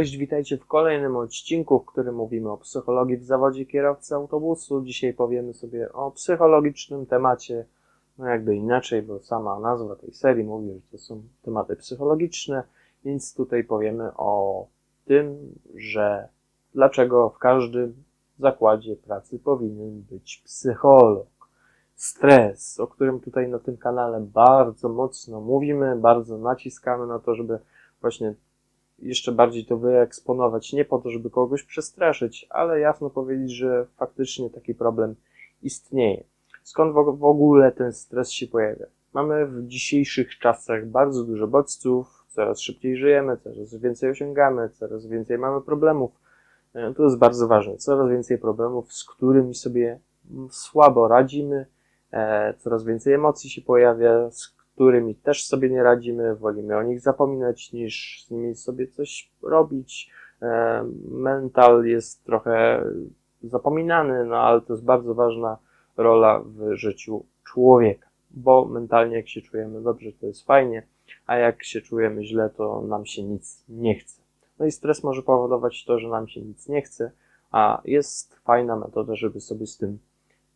Cześć, witajcie w kolejnym odcinku, w którym mówimy o psychologii w zawodzie kierowcy autobusu. Dzisiaj powiemy sobie o psychologicznym temacie, no jakby inaczej, bo sama nazwa tej serii mówi, że to są tematy psychologiczne, więc tutaj powiemy o tym, że dlaczego w każdym zakładzie pracy powinien być psycholog. Stres, o którym tutaj na tym kanale bardzo mocno mówimy, bardzo naciskamy na to, żeby właśnie jeszcze bardziej to wyeksponować, nie po to, żeby kogoś przestraszyć, ale jasno powiedzieć, że faktycznie taki problem istnieje. Skąd w ogóle ten stres się pojawia? Mamy w dzisiejszych czasach bardzo dużo bodźców, coraz szybciej żyjemy, coraz więcej osiągamy, coraz więcej mamy problemów. E, To jest bardzo ważne. Coraz więcej problemów, z którymi sobie słabo radzimy, e, coraz więcej emocji się pojawia, którymi też sobie nie radzimy, wolimy o nich zapominać niż z nimi sobie coś robić. E, Mental jest trochę zapominany, no ale to jest bardzo ważna rola w życiu człowieka, bo mentalnie jak się czujemy dobrze, to jest fajnie, a jak się czujemy źle, to nam się nic nie chce. No i stres może powodować to, że nam się nic nie chce, a jest fajna metoda, żeby sobie z tym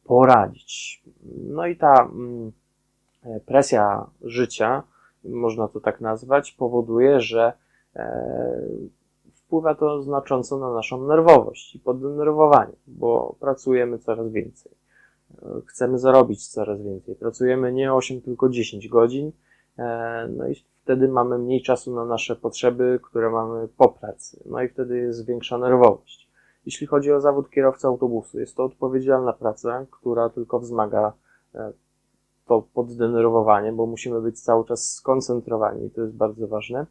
poradzić. No i ta mm, presja życia, można to tak nazwać, powoduje, że e, wpływa to znacząco na naszą nerwowość i poddenerwowanie, bo pracujemy coraz więcej. E, Chcemy zarobić coraz więcej. Pracujemy nie 8, tylko 10 godzin, e, no i wtedy mamy mniej czasu na nasze potrzeby, które mamy po pracy. No i wtedy jest większa nerwowość. Jeśli chodzi o zawód kierowcy autobusu, jest to odpowiedzialna praca, która tylko wzmaga e, to poddenerwowanie, bo musimy być cały czas skoncentrowani i to jest bardzo ważne,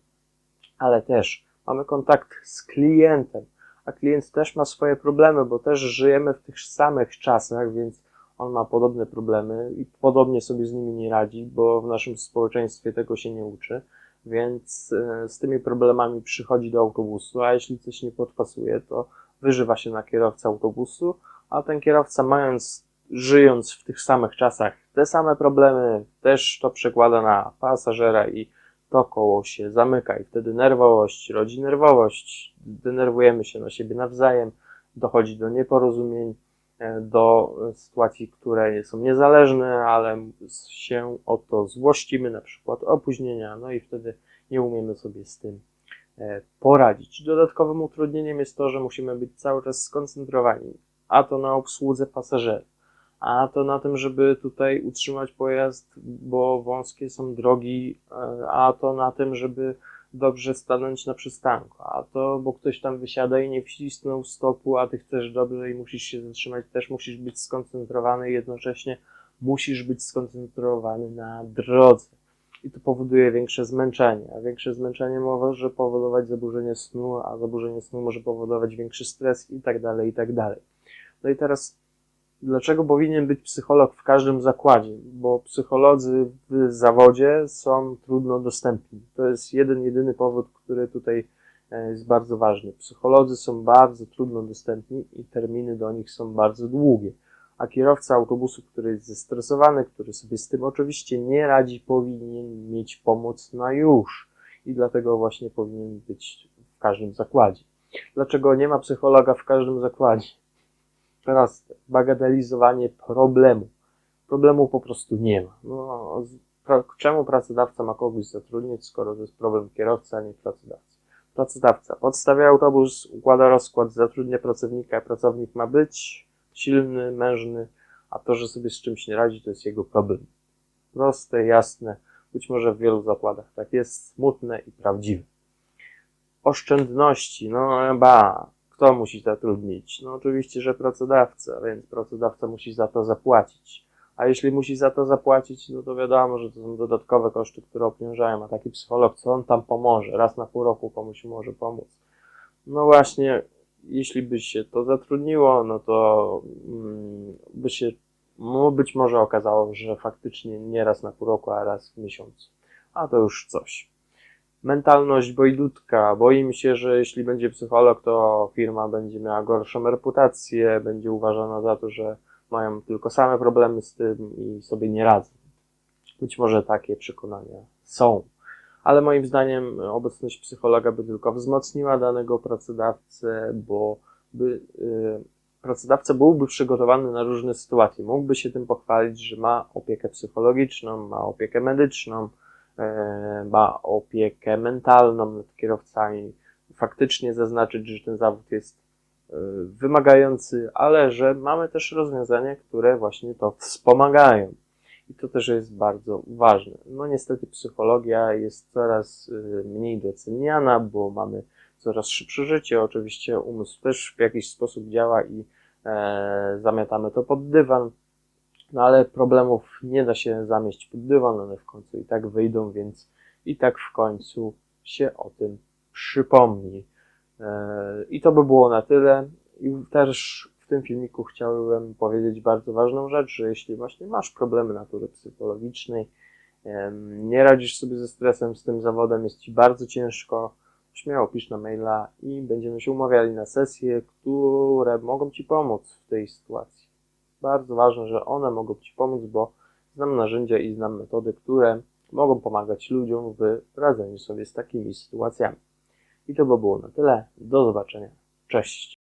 ale też mamy kontakt z klientem, a klient też ma swoje problemy, bo też żyjemy w tych samych czasach, więc on ma podobne problemy i podobnie sobie z nimi nie radzi, bo w naszym społeczeństwie tego się nie uczy, więc e, z tymi problemami przychodzi do autobusu, a jeśli coś nie podpasuje, to wyżywa się na kierowcę autobusu, a ten kierowca mając, żyjąc w tych samych czasach te same problemy, też to przekłada na pasażera i to koło się zamyka. I wtedy nerwowość rodzi nerwowość, denerwujemy się na siebie nawzajem, dochodzi do nieporozumień, e, do sytuacji, które są niezależne, ale się o to złościmy, na przykład opóźnienia, no i wtedy nie umiemy sobie z tym e, poradzić. Dodatkowym utrudnieniem jest to, że musimy być cały czas skoncentrowani, a to na obsłudze pasażerów, a to na tym, żeby tutaj utrzymać pojazd, bo wąskie są drogi, e, a to na tym, żeby dobrze stanąć na przystanku, a to, bo ktoś tam wysiada i nie wcisnął stopu, a ty chcesz dobrze i musisz się zatrzymać, też musisz być skoncentrowany i jednocześnie musisz być skoncentrowany na drodze. I to powoduje większe zmęczenie, a większe zmęczenie może powodować zaburzenie snu, a zaburzenie snu może powodować większy stres i tak dalej, i tak dalej. No i teraz dlaczego powinien być psycholog w każdym zakładzie? Bo psycholodzy w zawodzie są trudno dostępni. To jest jeden, jedyny powód, który tutaj e, jest bardzo ważny. Psycholodzy są bardzo trudno dostępni i terminy do nich są bardzo długie. A kierowca autobusu, który jest zestresowany, który sobie z tym oczywiście nie radzi, powinien mieć pomoc na już. I dlatego właśnie powinien być w każdym zakładzie. Dlaczego nie ma psychologa w każdym zakładzie? Proste. Bagatelizowanie problemu. Problemu po prostu nie ma. No, czemu pracodawca ma kogoś zatrudnić, skoro to jest problem kierowcy, a nie pracodawcy? Pracodawca podstawia autobus, układa rozkład, zatrudnia pracownika, pracownik ma być silny, mężny, a to, że sobie z czymś nie radzi, to jest jego problem. Proste, jasne, być może w wielu zakładach tak jest, smutne i prawdziwe. Oszczędności, no ba, kto musi zatrudnić? No oczywiście, że pracodawca, więc pracodawca musi za to zapłacić. A jeśli musi za to zapłacić, no to wiadomo, że to są dodatkowe koszty, które obciążają, a taki psycholog, co on tam pomoże? Raz na pół roku komuś może pomóc. No właśnie, jeśli by się to zatrudniło, no to mm, by się no być może okazało, że faktycznie nie raz na pół roku, a raz w miesiącu. A to już coś mentalność bojdutka. Boimy się, że jeśli będzie psycholog, to firma będzie miała gorszą reputację, będzie uważana za to, że mają tylko same problemy z tym i sobie nie radzą. Być może takie przekonania są. ale moim zdaniem obecność psychologa by tylko wzmocniła danego pracodawcę, bo by, y, pracodawca byłby przygotowany na różne sytuacje. Mógłby się tym pochwalić, że ma opiekę psychologiczną, ma opiekę medyczną, ma opiekę mentalną nad kierowcami. Faktycznie zaznaczyć, że ten zawód jest e, wymagający, ale że mamy też rozwiązania, które właśnie to wspomagają. I to też jest bardzo ważne. No niestety psychologia jest coraz y, mniej doceniana, bo mamy coraz szybsze życie. Oczywiście umysł też w jakiś sposób działa i e, zamiatamy to pod dywan. No ale problemów nie da się zamieść pod dywan, one w końcu i tak wyjdą, więc i tak w końcu się o tym przypomni. E, I to by było na tyle. I też w tym filmiku chciałbym powiedzieć bardzo ważną rzecz, że jeśli właśnie masz problemy natury psychologicznej, nie radzisz sobie ze stresem, z tym zawodem, jest ci bardzo ciężko, śmiało pisz na maila i będziemy się umawiali na sesje, które mogą ci pomóc w tej sytuacji. Bardzo ważne, że one mogą ci pomóc, bo znam narzędzia i znam metody, które mogą pomagać ludziom w radzeniu sobie z takimi sytuacjami. I to by było na tyle. Do zobaczenia. Cześć.